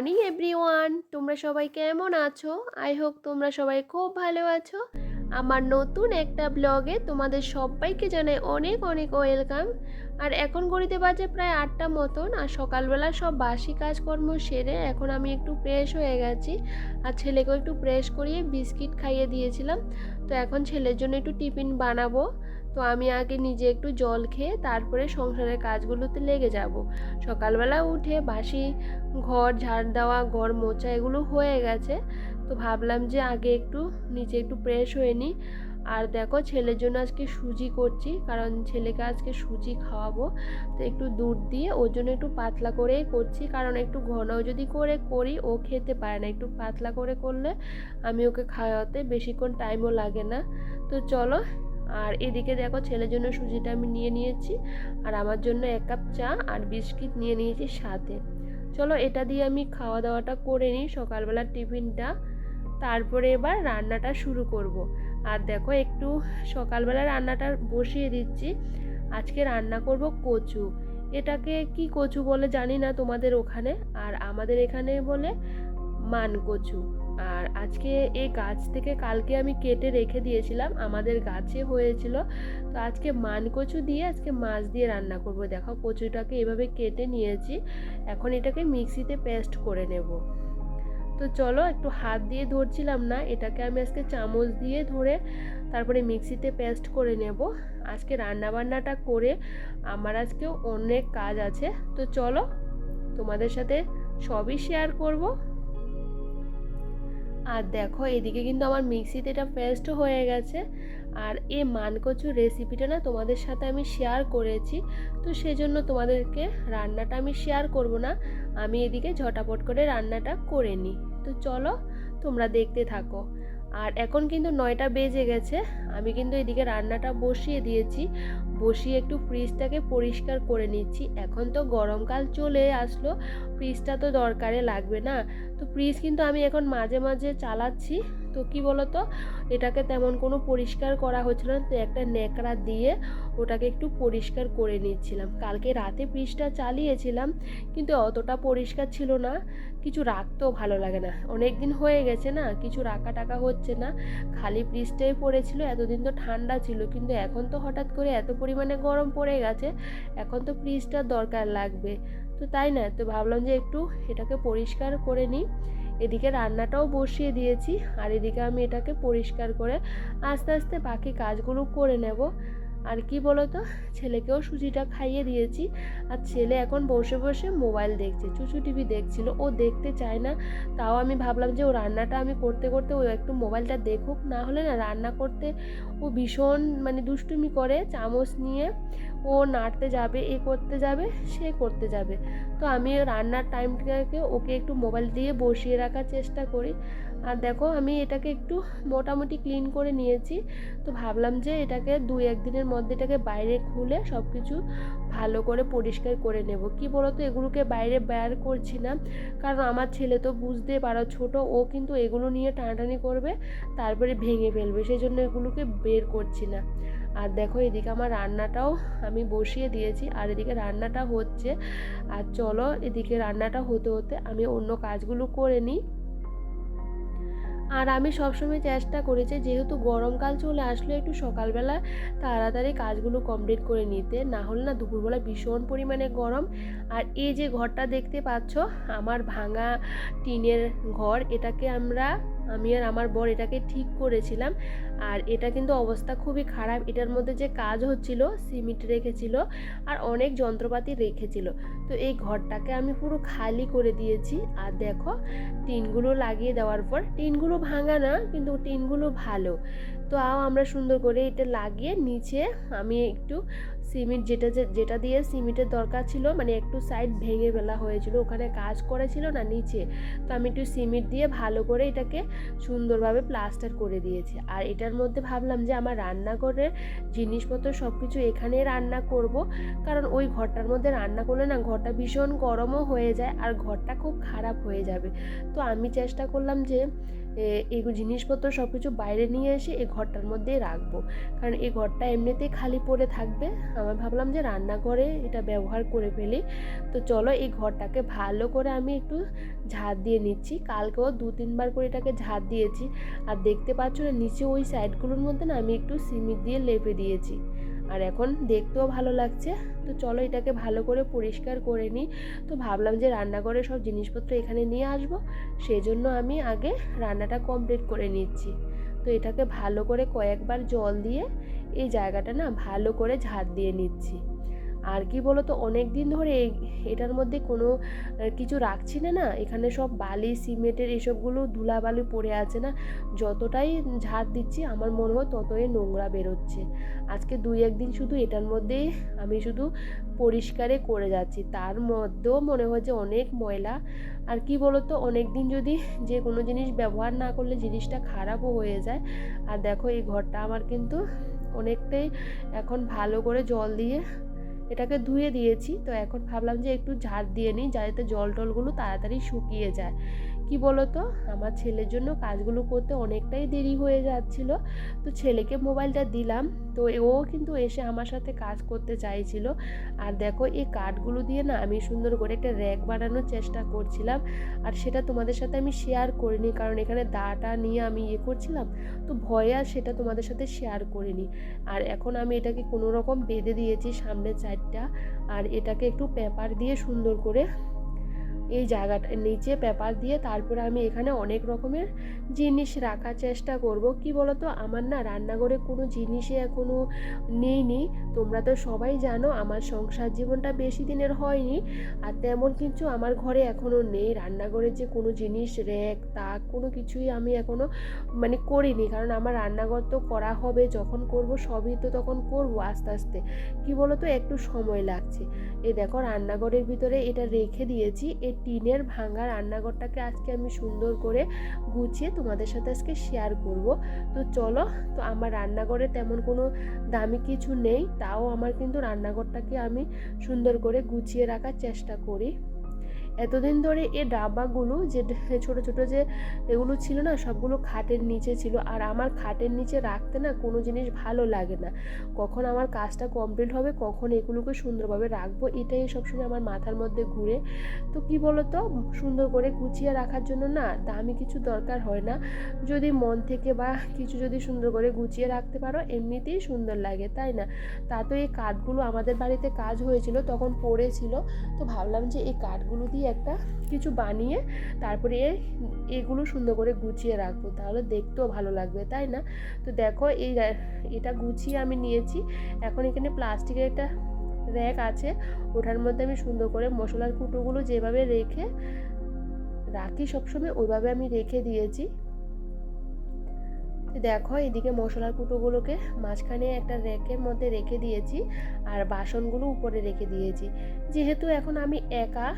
Morning everyone তোমরা সবাই কেমন আছো? আই হোপ তোমরা সবাই খুব ভালো আছো। আমার নতুন একটা ব্লগে তোমাদের সবাইকে জানাই অনেক অনেক ওয়েলকাম আর এখন ঘড়িতে বাজে প্রায় আটটা মতন, আর সকালবেলা সব বাসি কাজকর্ম সেরে এখন আমি একটু ফ্রেশ হয়ে গেছি। আর ছেলেকেও একটু ফ্রেশ করিয়ে বিস্কিট খাইয়ে দিয়েছিলাম। তো এখন ছেলের জন্য একটু টিফিন বানাবো। তো আমি আগে নিজে একটু জল খেয়ে তারপরে সংসারের কাজগুলোতে লেগে যাব। সকালবেলা উঠে বাসি, ঘর, ঝাড় দেওয়া, ঘর মোছা এগুলো হয়ে গেছে। তো ভাবলাম যে আগে একটু নিচে একটু ফ্রেশ হয়ে নিই। আর দেখো ছেলের জন্য আজকে সুজি করছি, কারণ ছেলেকে আজকে সুজি খাওয়াবো। তো একটু দুধ দিয়ে ওর জন্য একটু পাতলা করেই করছি, কারণ একটু ঘন যদি করে করি ও খেতে পারে না। একটু পাতলা করে করলে আমি ওকে খাওয়াতে বেশিক্ষণ টাইমও লাগে না। তো চলো আর এদিকে দেখো ছেলের জন্য সুজিটা আমি নিয়ে নিয়েছি, আর আমার জন্য এক কাপ চা আর বিস্কিট নিয়ে নিয়েছি সাথে। চলো এটা দিয়ে আমি খাওয়া দাওয়াটা করে নিই সকালবেলার টিফিনটা। তারপরে এবার রান্নাটা শুরু করব। আর দেখো একটু সকালবেলা রান্নাটা বসিয়ে দিচ্ছি। আজকে রান্না করব কচু। এটাকে কি কচু বলে জানি না তোমাদের ওখানে, আর আমাদের এখানে বলে মান কচু। আর আজকে এই গাছ থেকে কালকে আমি কেটে রেখে দিয়েছিলাম, আমাদের গাছে হয়েছিল। তো আজকে মান কচু দিয়ে আজকে মাছ দিয়ে রান্না করব। দেখো কচুটাকে এভাবে কেটে নিয়েছি, এখন এটাকে মিক্সিতে পেস্ট করে নেব। তো চলো একটু হাত দিয়ে ধরছিলাম না, এটাকে আমি আজকে চামচ দিয়ে ধরে তারপরে মিক্সিতে পেস্ট করে নেব। আজকে রান্না বান্নাটা করে আমার আজকেও অনেক কাজ আছে। তো চলো তোমাদের সাথে সবই শেয়ার করব। আর দেখো, এদিকে কিন্তু আমার মিক্সিতে এটা পেস্ট হয়ে গেছে। আর এ মানকচুর রেসিপিটা না তোমাদের সাথে আমি শেয়ার করেছি। তো সেজন্য তোমাদেরকে রান্নাটা আমি শেয়ার করব না। আমি এদিকে ঝটাপট করে রান্নাটা করে নিই। তো চলো, তোমরা দেখতে থাকো। আর এখন কিন্তু নয়টা বেজে গেছে। আমি কিন্তু এদিকে রান্নাটা বসিয়ে দিয়েছি। বসিয়ে একটু ফ্রিজটাকে পরিষ্কার করে নিচ্ছি। এখন তো গরমকাল চলে আসলো ফ্রিজটা তো দরকারে লাগবে না। তো ফ্রিজ কিন্তু আমি এখন মাঝে মাঝে চালাচ্ছি। তো কি বলতো, এটাকে তেমন কোনো পরিষ্কার করা হচ্ছিল না। তো একটা ন্যাকড়া দিয়ে ওটাকে একটু পরিষ্কার করে নিচ্ছিলাম। কালকে রাতে ফ্রিজটা চালিয়েছিলাম, কিন্তু অতটা পরিষ্কার ছিল না। কিছু রাখতেও ভালো লাগে না। অনেক দিন হয়ে গেছে না, কিছু রাখা টাকা হচ্ছে না। খালি ফ্রিজটাই পড়েছিল, এতদিন তো ঠান্ডা ছিল, কিন্তু এখন তো হঠাৎ করে এত পরিমাণে গরম পড়ে গেছে, এখন তো ফ্রিজটার দরকার লাগবে। তো তাই না? তো ভাবলাম যে একটু এটাকে পরিষ্কার করে নিই। এদিকে রান্নাটাও বসিয়ে দিয়েছি, আর এদিকে আমি এটাকে পরিষ্কার করে আস্তে আস্তে বাকি কাজগুলো করে নেব। আর কি বলতো? ছেলেকেও সুজিটা খাইয়ে দিয়েছি। আর ছেলে এখন বসে বসে মোবাইল দেখছে, চুচু টিভি দেখছিল। ও দেখতে চায় না, তাও আমি ভাবলাম যে ও রান্নাটা আমি করতে করতে ও একটু মোবাইলটা দেখুক। না হলে না রান্না করতে ও ভীষণ মানে দুষ্টুমি করে চামচ নিয়ে ও নাড়তে যাবে, এ করতে যাবে, সে করতে যাবে। তো আমি রান্নার টাইমটাকে ওকে একটু মোবাইল দিয়ে বসিয়ে রাখার চেষ্টা করি। আর দেখো আমি এটাকে একটু মোটামুটি ক্লিন করে নিয়েছি। তো ভাবলাম যে এটাকে দুই একদিনের মধ্যে এটাকে বাইরে খুলে সব কিছু ভালো করে পরিষ্কার করে নেব। কি বলো তো এগুলোকে বাইরে বের করছি না। কারণ আমার ছেলে তো বুঝতে পারো, ছোট, ও কিন্তু এগুলো নিয়ে টানাটানি করবে, তারপরে ভেঙে ফেলবে। সেই জন্য এগুলোকে বের করছি না। আর দেখো এদিকে আমার রান্নাটাও আমি বসিয়ে দিয়েছি, আর এদিকে রান্নাটা হচ্ছে। আর চলো এদিকে রান্নাটা হতে হতে আমি অন্য কাজগুলো করে নিই। আর আমি সবসময় চেষ্টা করেছি, যেহেতু গরমকাল চলে আসলো, একটু সকালবেলা তাড়াতাড়ি কাজগুলো কমপ্লিট করে নিতে। না হলে না দুপুরবেলা ভীষণ পরিমাণে গরম। আর এই যে ঘরটা দেখতে পাচ্ছ, আমার ভাঙা টিনের ঘর, এটাকে আমরা আমি আর আমার বর এটাকে ঠিক করেছিলাম। আর এটা কিন্তু অবস্থা খুবই খারাপ। এটার মধ্যে যে কাজ হচ্ছিল, সিমেন্ট রেখেছিল আর অনেক যন্ত্রপাতি রেখেছিল। তো এই ঘরটাকে আমি পুরো খালি করে দিয়েছি। আর দেখো, টিনগুলো লাগিয়ে দেওয়ার পর, টিনগুলো ভাঙা না, কিন্তু টিনগুলো ভালো। তো আও আমরা সুন্দর করে এটা লাগিয়ে নিচে আমি একটু সিমেন্ট যেটা যেটা দিয়ে সিমেন্টের দরকার ছিল মানে একটু সাইড ভেঙে ফেলা হয়েছিল, ওখানে কাজ করেছিল না নিচে। তো আমি একটু সিমেন্ট দিয়ে ভালো করে এটাকে সুন্দরভাবে প্লাস্টার করে দিয়েছি। আর এটার মধ্যে ভাবলাম যে আমার রান্নাঘরের জিনিসপত্র সব কিছু এখানে রান্না করব, কারণ ওই ঘরটার মধ্যে রান্না করলে না ঘরটা ভীষণ গরমও হয়ে যায় আর ঘরটা খুব খারাপ হয়ে যাবে। তো আমি চেষ্টা করলাম যে এই জিনিসপত্র সব কিছু বাইরে নিয়ে এসে এই ঘরটার মধ্যেই রাখব। কারণ এই ঘরটা এমনিতেই খালি পড়ে থাকবে। আমার ভাবলাম যে রান্নাঘরে এটা ব্যবহার করে ফেলি। তো চলো এই ঘরটাকে ভালো করে আমি একটু ঝাড় দিয়ে নিচ্ছি। কালকেও দু তিনবার করে এটাকে ঝাড় দিয়েছি। আর দেখতে পাচ্ছ না, নিচে ওই সাইডগুলোর মধ্যে না আমি একটু সিমিট দিয়ে লেপে দিয়েছি। আর এখন দেখতেও ভালো লাগছে। তো চলো এটাকে ভালো করে পরিষ্কার করে নিই। তো ভাবলাম যে রান্নাঘরে সব জিনিসপত্র এখানে নিয়ে আসব। সেই জন্য আমি আগে রান্নাটা কমপ্লিট করে নিচ্ছি। তো এটাকে ভালো করে কয়েকবার জল দিয়ে এই জায়গাটা না ভালো করে ঝাড় দিয়ে নিচ্ছি। আর কি বলো তো অনেক দিন ধরে এটার মধ্যে কোনো কিছু রাখছি না না? এখানে সব বালি, সিমেন্টের এসবগুলো ধুলাবালি পড়ে আছে না? যতটাই ঝাড় দিচ্ছি, আমার মনে হয় ততই নোংরা বেরোচ্ছে। আজকে দুই একদিন শুধু এটার মধ্যেই আমি শুধু পরিষ্কারে করে যাচ্ছি। তার মধ্যেও মনে হয় যে অনেক ময়লা। আর কি বলতো অনেক দিন যদি যে কোনো জিনিস ব্যবহার না করলে জিনিসটা খারাপও হয়ে যায়। আর দেখো, এই ঘরটা আমার কিন্তু অনেকটাই এখন ভালো করে জল দিয়ে এটাকে ধুয়ে দিয়েছি। তো এখন ভাবলাম যে একটু ঝাড় দিয়ে নিই, যাতে জল টলগুলো তাড়াতাড়ি শুকিয়ে যায়। কি বলতো? আমার ছেলের জন্য কাজগুলো করতে অনেকটাই দেরি হয়ে যাচ্ছিল। তো ছেলেকে মোবাইলটা দিলাম। তো ও কিন্তু এসে আমার সাথে কাজ করতে চাইছিল। আর দেখো, এই কাঠগুলো দিয়ে না আমি সুন্দর করে একটা র্যাক বানানোর চেষ্টা করছিলাম। আর সেটা তোমাদের সাথে আমি শেয়ার করিনি, কারণ এখানে দাটা নিয়ে আমি ইয়ে করছিলাম। তো ভয়ে আর সেটা তোমাদের সাথে শেয়ার করিনি। আর এখন আমি এটাকে কোনো রকম বেঁধে দিয়েছি সামনের চারটা আর এটাকে একটু পেপার দিয়ে সুন্দর করে এই জায়গাটা, নিচে পেপার দিয়ে তারপরে আমি এখানে অনেক রকমের জিনিস রাখার চেষ্টা করব। কি বলতো? আমার না রান্নাঘরে কোনো জিনিসই এখনও নেই নি তোমরা তো সবাই জানো আমার সংসার জীবনটা বেশি দিনের হয়নি আর তেমন কিছু আমার ঘরে এখনও নেই। রান্নাঘরের যে কোনো জিনিস র্যাক তাক, কোনো কিছুই আমি এখনও মানে করিনি। কারণ আমার রান্নাঘর তো করা হবে, যখন করব সবই তো তখন করব আস্তে আস্তে। কি বলতো? একটু সময় লাগছে। এই দেখো, রান্নাঘরের ভিতরে এটা রেখে দিয়েছি। এই টিনের ভাঙা রান্নাঘরটাকে আজকে আমি সুন্দর করে গুছিয়ে তোমাদের সাথে আজকে শেয়ার করব। তো চলো, তো আমার রান্নাঘরে তেমন কোনো দামি কিছু নেই, তাও আমার কিন্তু রান্নাঘরটাকে আমি সুন্দর করে গুছিয়ে রাখার চেষ্টা করি। এতদিন ধরে এ ডাব্বাগুলো যে ছোট ছোট যে এগুলো ছিল না, সবগুলো খাটের নিচে ছিল। আর আমার খাটের নিচে রাখতে না কোনো জিনিস ভালো লাগে না। কখন আমার কাজটা কমপ্লিট হবে, কখন এগুলোকে সুন্দরভাবে রাখব, এটাই সবসময় আমার মাথার মধ্যে ঘুরে। তো কি বলতো, সুন্দর করে গুছিয়ে রাখার জন্য না দামি কিছু দরকার হয় না। যদি মন থেকে বা কিছু যদি সুন্দর করে গুছিয়ে রাখতে পারো, এমনিতেই সুন্দর লাগে, তাই না? তা তো এই কাঠগুলো আমাদের বাড়িতে কাজ হয়েছিল, তখন পড়েছিল। তো ভাবলাম যে এই কাঠগুলো দিয়ে একটা কিছু বানিয়ে তারপরে এগুলো সুন্দর করে গুছিয়ে রাখব। তাহলে দেখতেও ভালো লাগবে, তাই না? তো দেখো এই এটা গুছিয়ে আমি নিয়েছি। এখন এখানে প্লাস্টিকের একটা র্যাক আছে ওঠার মধ্যে আমি সুন্দর করে মশলার কুটোগুলো যেভাবে রেখে রাখি সবসময়, ওইভাবে আমি রেখে দিয়েছি। দেখো, এদিকে মশলার কুটোগুলোকে মাঝখানে একটা র্যাকের মধ্যে রেখে দিয়েছি আর বাসনগুলো উপরে রেখে দিয়েছি। যেহেতু এখন আমি একা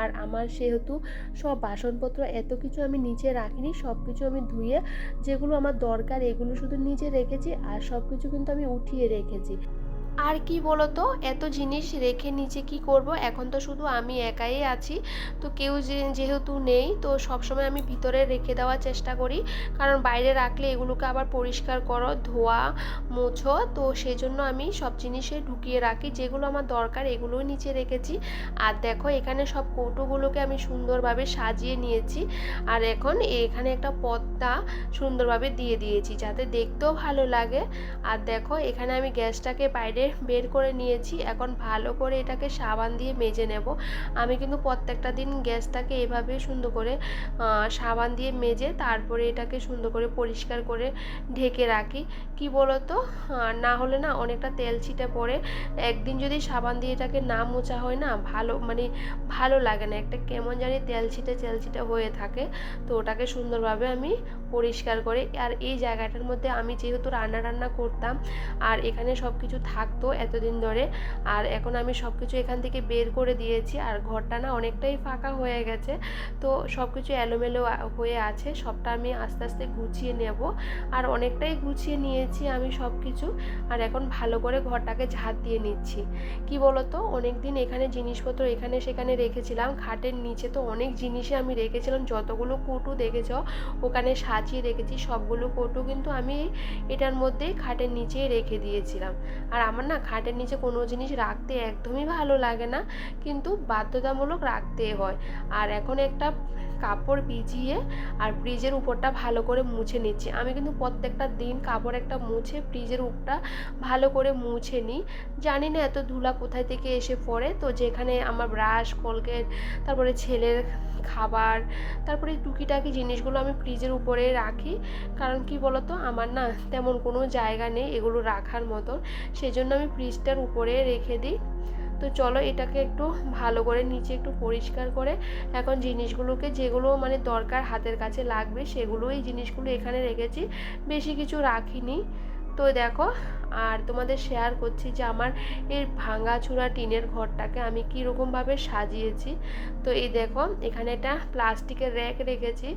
আর আমার সেহেতু সব বাসনপত্র এত কিছু আমি নিচে রাখিনি সব কিছু আমি ধুয়ে যেগুলো আমার দরকার এগুলো শুধু নিচে রেখেছি আর সব কিছু কিন্তু আমি উঠিয়ে রেখেছি। আর কি বলো তো এত জিনিস রেখে নিচে কি করব? এখন তো শুধু আমি একাই আছি। তো কেউ যেহেতু নেই, তো সবসময় আমি ভিতরে রেখে দেওয়ার চেষ্টা করি। কারণ বাইরে রাখলে এগুলোকে আবার পরিষ্কার করো, ধোয়া, মোছো। তো সেই জন্য আমি সব জিনিসে ঢুকিয়ে রাখি। যেগুলো আমার দরকার এগুলোও নিচে রেখেছি। আর দেখো, এখানে সব কৌটোগুলোকে আমি সুন্দরভাবে সাজিয়ে নিয়েছি। আর এখন এখানে একটা পদ্মা সুন্দরভাবে দিয়ে দিয়েছি, যাতে দেখতেও ভালো লাগে। আর দেখো, এখানে আমি গ্যাসটাকে বাইরে বের করে নিয়েছি। এখন ভালো করে এটাকে সাবান দিয়ে মেজে নেব। আমি কিন্তু প্রত্যেকটা দিন গ্যাসটাকে এভাবে সুন্দর করে সাবান দিয়ে মেজে তারপরে এটাকে সুন্দর করে পরিষ্কার করে ঢেকে রাখি। কি বলতো? না হলে না অনেকটা তেল ছিটে পড়ে। একদিন যদি সাবান দিয়ে এটাকে না মোচা হয় না, ভালো মানে ভালো লাগে না। একটা কেমন জানি তেল ছিটে তেল ছিটে হয়ে থাকে। তো ওটাকে সুন্দরভাবে আমি পরিষ্কার করে। আর এই জায়গাটার মধ্যে আমি যেহেতু রান্না রান্না করতাম, আর এখানে সব কিছু থাকতো এতদিন ধরে। আর এখন আমি সব কিছু এখান থেকে বের করে দিয়েছি। আর ঘরটা না অনেকটাই ফাঁকা হয়ে গেছে। তো সব কিছু এলোমেলো হয়ে আছে। সবটা আমি আস্তে আস্তে গুছিয়ে নেব। আর অনেকটাই গুছিয়ে নিয়েছি আমি সব কিছু আর এখন ভালো করে ঘরটাকে ঝাঁট দিয়ে নিচ্ছি। কি বলতো? অনেক দিন এখানে জিনিসপত্র এখানে সেখানে রেখেছিলাম। খাটের নিচে তো অনেক জিনিসই আমি রেখেছিলাম। যতগুলো কটু দেখেছ, ওখানে সাজিয়ে রেখেছি। সবগুলো কটু কিন্তু আমি এটার মধ্যেই খাটের নিচেই রেখে দিয়েছিলাম। আর আমার আমার না খাটের নিচে কোনো জিনিস রাখতে একদমই ভালো লাগে না, কিন্তু বাধ্যতামূলক রাখতে হয়। আর এখন একটা কাপড় ভিজিয়ে আর ফ্রিজের উপরটা ভালো করে মুছে নিচ্ছি। আমি কিন্তু প্রত্যেকটা দিন কাপড় একটা মুছে ফ্রিজের উপরটা ভালো করে মুছে নিই। জানি না এত ধুলা কোথায় থেকে এসে পড়ে। তো যেখানে আমার ব্রাশ কলগেট তারপরে ছেলের খাবার, তারপরে টুকিটাকি জিনিসগুলো আমি ফ্রিজের উপরে রাখি। কারণ কি বলতো? আমার না তেমন কোনো জায়গা নেই এগুলো রাখার মতন। সেজন্য আমি ফ্রিজটার উপরে রেখে দিই। তো চলো এটাকে একটু ভালো করে নিচে একটু পরিষ্কার করে এখন জিনিসগুলোকে যেগুলো মানে দরকার হাতের কাছে লাগবে সেগুলো এই জিনিসগুলো এখানে রেখেছি। বেশি কিছু রাখিনি। তো দেখো, আর তোমাদের শেয়ার করছি যে আমার এই ভাঙাচুরা টিনের ঘরটাকে আমি কীরকমভাবে সাজিয়েছি। তো এই দেখো, এখানে একটা প্লাস্টিকের র্যাক রেখেছি।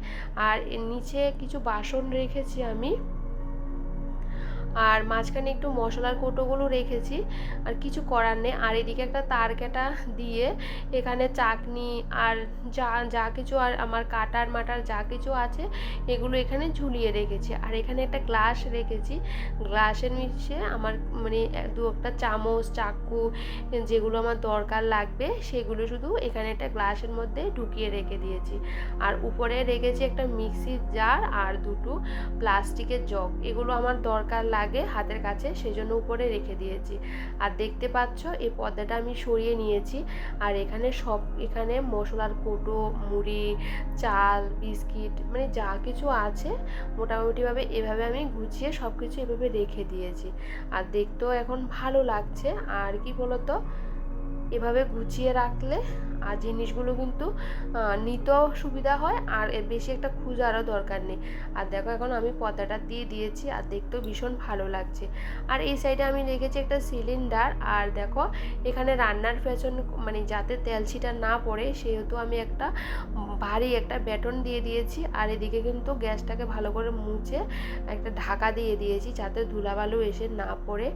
আর নিচে কিছু বাসন রেখেছি আমি। আর মাঝখানে একটু মশলার কৌটোগুলো রেখেছি, আর কিছু করার নেই। আর এদিকে একটা তার কাটা দিয়ে এখানে চাটনি আর যা যা কিছু আর আমার কাটার মাটার যা কিছু আছে, এগুলো এখানে ঝুলিয়ে রেখেছি। আর এখানে একটা গ্লাস রেখেছি। গ্লাসের নিচে আমার মানে দু একটা চামচ, চাকু যেগুলো আমার দরকার লাগবে, সেগুলো শুধু এখানে একটা গ্লাসের মধ্যে ঢুকিয়ে রেখে দিয়েছি। আর উপরে রেখেছি একটা মিক্সির জার আর দুটো প্লাস্টিকের জগ। এগুলো আমার দরকার লাগে লাগে হাতের কাছে, সেজন্য উপরে রেখে দিয়েছি। আর দেখতে পাচ্ছ, এই পর্দাটা আমি সরিয়ে নিয়েছি। আর এখানে সব, এখানে মশলার কোটো, মুড়ি, চাল, বিস্কিট মানে যা কিছু আছে, মোটামুটিভাবে এভাবে আমি গুছিয়ে সব কিছু এভাবে রেখে দিয়েছি। আর দেখতেও এখন ভালো লাগছে। আর কি বলতো, এভাবে গুছিয়ে রাখলে আর জিনিসগুলো কিন্তু নিতেও সুবিধা হয় আর এর বেশি একটা খুঁজারও দরকার নেই। আর দেখো এখন আমি পতাটা দিয়ে দিয়েছি আর দেখতেও ভীষণ ভালো লাগছে। আর এই সাইডে আমি রেখেছি একটা সিলিন্ডার আর দেখো এখানে রান্নার পেছন মানে যাতে তেল ছিটা না পড়ে সেহেতু আমি একটা ভারী একটা ব্যাটন দিয়ে দিয়েছি আর এদিকে কিন্তু গ্যাসটাকে ভালো করে মুছে একটা ঢাকা দিয়ে দিয়েছি যাতে ধুলাবালু এসে না পড়ে।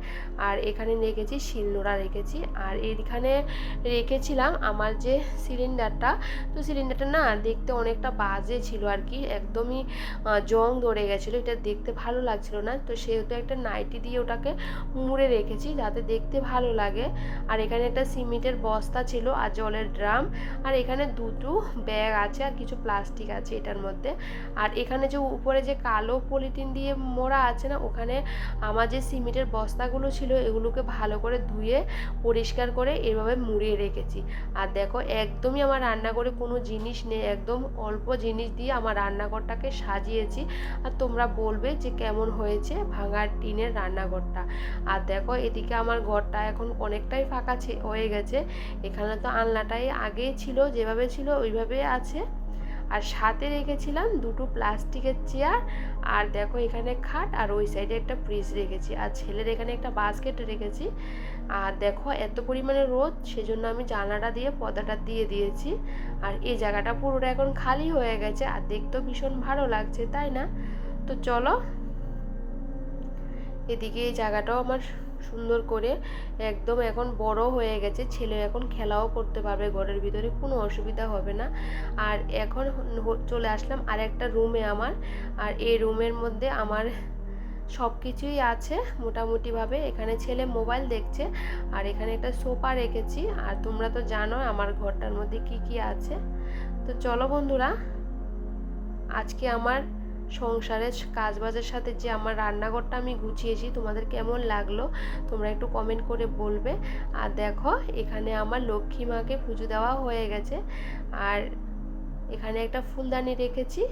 আর এখানে রেখেছি শিলনোড়া রেখেছি আর এখানে রেখেছিলাম আমার যে সিলিন্ডারটা। তো সিলিন্ডারটা না দেখতে অনেকটা বাজে ছিল আর কি, একদমই জং ধরে গেছিল, এটা দেখতে ভালো লাগছিল না। তো সেহেতু একটা নাইটি দিয়ে ওটাকে মুড়ে রেখেছি যাতে দেখতে ভালো লাগে। আর এখানে একটা সিমেন্টের বস্তা ছিল আর জলের ড্রাম। আর এখানে দুটো ব্যাগ আছে আর কিছু প্লাস্টিক আছে এটার মধ্যে। আর এখানে যে উপরে যে কালো পলিথিন দিয়ে মোড়া আছে না, ওখানে আমার যে সিমেন্টের বস্তাগুলো ছিল, এগুলোকে ভালো করে ধুয়ে, পরিষ্কার করে এভাবে মুড়িয়ে রেখেছি। আর দেখো একদমই আমার রান্নাঘরে কোনো জিনিস নেই, একদম অল্প জিনিস দিয়ে আমার রান্নাঘরটাকে সাজিয়েছি। আর তোমরা বলবে যে কেমন হয়েছে ভাঙার টিনের রান্নাঘরটা। আর দেখো এদিকে আমার ঘরটা এখন অনেকটাই ফাঁকা হয়ে গেছে। এখানে তো আলনাটাই আগেই ছিল, যেভাবে ছিল ওইভাবে আছে। আর সাথে রেখেছিলাম দুটো প্লাস্টিকের চেয়ার আর দেখো এখানে খাট আর ওই সাইডে একটা ফ্রিজ রেখেছি আর ছেলের এখানে একটা বাস্কেট রেখেছি। আর দেখো এত পরিমাণে রোদ, সেজন্য আমি জানালাটা দিয়ে পর্দাটা দিয়ে দিয়েছি। আর এই জায়গাটা পুরোটা এখন খালি হয়ে গেছে আর দেখতেও ভীষণ ভালো লাগছে, তাই না? তো চলো, এদিকে এই জায়গাটাও আমার সুন্দর করে একদম এখন বড় হয়ে গেছে, ছেলে এখন খেলাও করতে পারবে, ঘরের ভিতরে কোনো অসুবিধা হবে না। আর এখন চলে আসলাম আর একটা রুমে আমার, আর এই রুমের মধ্যে আমার সব কিছুই আছে মোটামুটিভাবে। এখানে ছেলে মোবাইল দেখছে, আর এখানে একটা সোফা রেখেছি। আর তোমরা তো জানো আমার ঘরটার মধ্যে কি কি আছে। তো চলো বন্ধুরা, আজকে আমার সংসারের কাজবাজের সাথে যে আমার রান্নাঘরটা আমি গুছিয়েছি, তোমাদের কেমন লাগল তোমরা একটু কমেন্ট করে বলবে। আর দেখো, এখানে আমার লক্ষ্মী মাকে পুজো দেওয়া হয়ে গেছে। আর এখানে একটা ফুলদানি রেখেছি।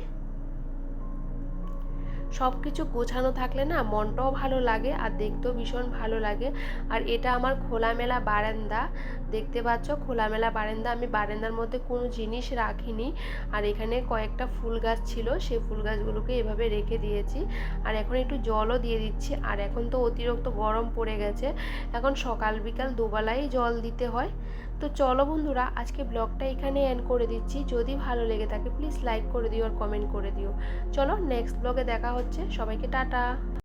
সব কিছু গোছানো থাকলে না মনটাও ভালো লাগে আর দেখতেও ভীষণ ভালো লাগে। আর এটা আমার খোলামেলা বারান্দা। দেখতে পাচ্ছ খোলামেলা বারান্দা। আমি বারান্দার মধ্যে কোনো জিনিস রাখিনি। আর এখানে কয়েকটা ফুল গাছ ছিল সেই ফুল গাছগুলোকে এভাবে রেখে দিয়েছি। আর এখন একটু জলও দিয়ে দিচ্ছি। আর এখন তো অতিরিক্ত গরম পড়ে গেছে। এখন সকাল বিকাল দুবেলাই জল দিতে হয়। তো চলো বন্ধুরা, আজকে ব্লগটা এখানে এন্ড করে দিচ্ছি। যদি ভালো লেগে থাকে প্লিজ লাইক করে দিও আর কমেন্ট করে দিও। চলো নেক্সট ব্লগে দেখা হচ্ছে। সবাইকে টাটা।